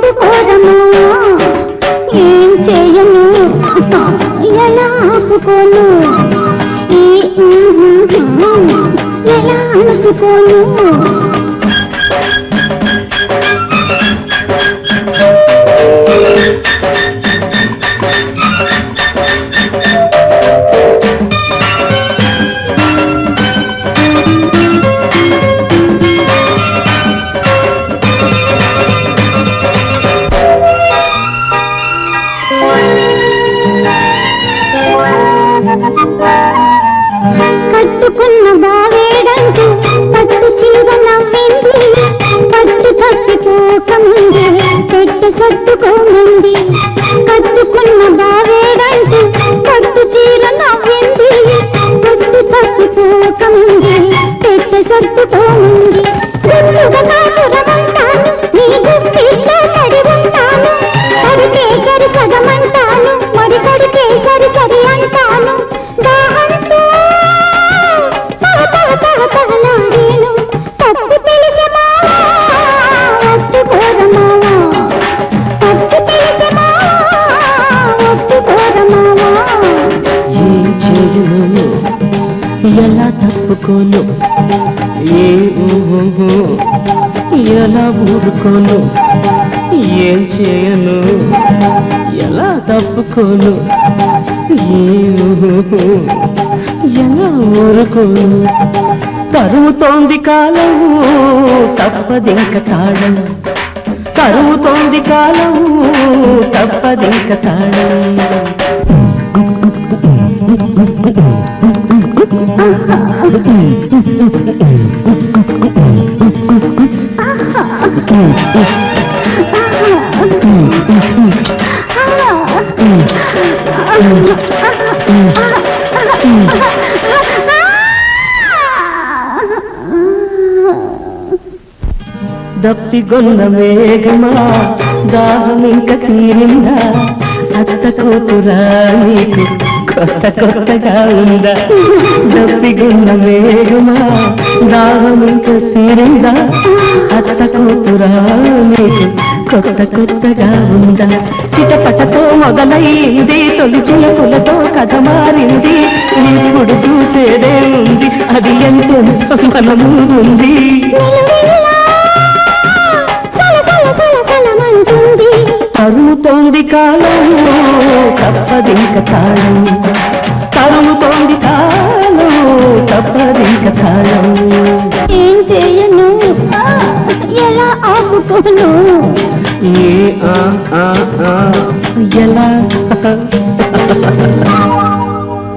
ఒప్పుకోరమ్మా ఏం చేయను? ఎలా ఆపుకోను. ఎలా అణచుకోను పెట్టి సర్దుకోమంది. కట్టుకున్న బావేడంటూ పట్టు చీర నవ్వింది. పట్టు సర్దుకోకముంది పెట్టి సర్దుకోమంది. నీ గుప్పిట్లో పడి ఉంటాను. పడితే సరి సగమంటాను ఏం ఎలా తప్పుకోను? ఏ ఎలా ఊరుకోను? ఏం చేయను? ఎలా తప్పుకోను? ఏ ఊహు ఎలా ఊరుకోను? తరుగుతోంది కాలం తప్పదింక తాళం. తరుగుతోంది కాలం తప్పదింక తాళం. దప్పిగొన్న వేగమా దాహం ఇంకా తీరిందా? అత్త కూతురా నీకు కొత్త కొత్తగా ఉందా దప్పిగొన్న మేఘమా దాహం సిరిందా అత్త కూతురా నీకు కొత్త కొత్తగా ఉందా చిటపటతో మొదలైంది తొలి చిలకులతో కథ మారింది ఇప్పుడు చూసేదే ఉంది అది ఎంతో మనము ఉంది నిలువెల్లా సల కాలం తప్పదింక తాళం తరుముతోంది కాలం తప్పదింక తాళం ఏం చేయను? ఎలా ఆపుకోను? ఏ ఆ ఆ. ఎలా?